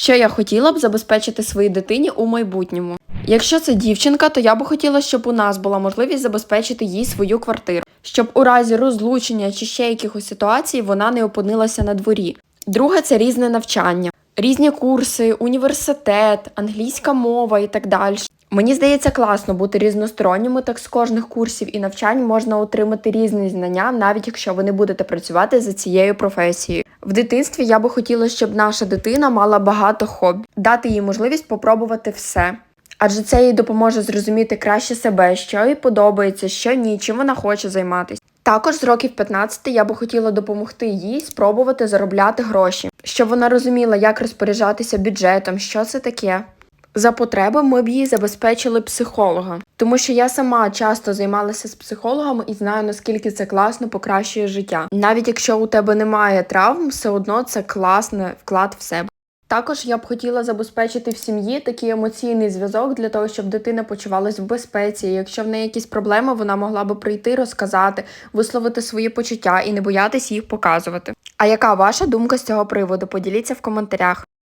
Що я хотіла б забезпечити своїй дитині у майбутньому? Якщо це дівчинка, то я би хотіла, щоб у нас була можливість забезпечити їй свою квартиру, щоб у разі розлучення чи ще якихось ситуацій вона не опинилася на дворі. Друге це різне навчання, різні курси, університет, англійська мова і так далі. Мені здається класно бути різносторонніми, так з кожних курсів і навчань можна отримати різні знання, навіть якщо ви не будете працювати за цією професією. В дитинстві я би хотіла, щоб наша дитина мала багато хобі, дати їй можливість попробувати все. Адже це їй допоможе зрозуміти краще себе, що їй подобається, що ні, чим вона хоче займатися. Також з років 15 я би хотіла допомогти їй спробувати заробляти гроші, щоб вона розуміла, як розпоряджатися бюджетом, що це таке. За потреби ми б їй забезпечили психолога, тому що я сама часто займалася з психологами і знаю наскільки це класно покращує життя. Навіть якщо у тебе немає травм, все одно це класний вклад в себе. Також я б хотіла забезпечити в сім'ї такий емоційний зв'язок для того, щоб дитина почувалась в безпеці. Якщо в неї якісь проблеми, вона могла би прийти, розказати, висловити свої почуття і не боятись їх показувати. А яка ваша думка з цього приводу? Поділіться в коментарях.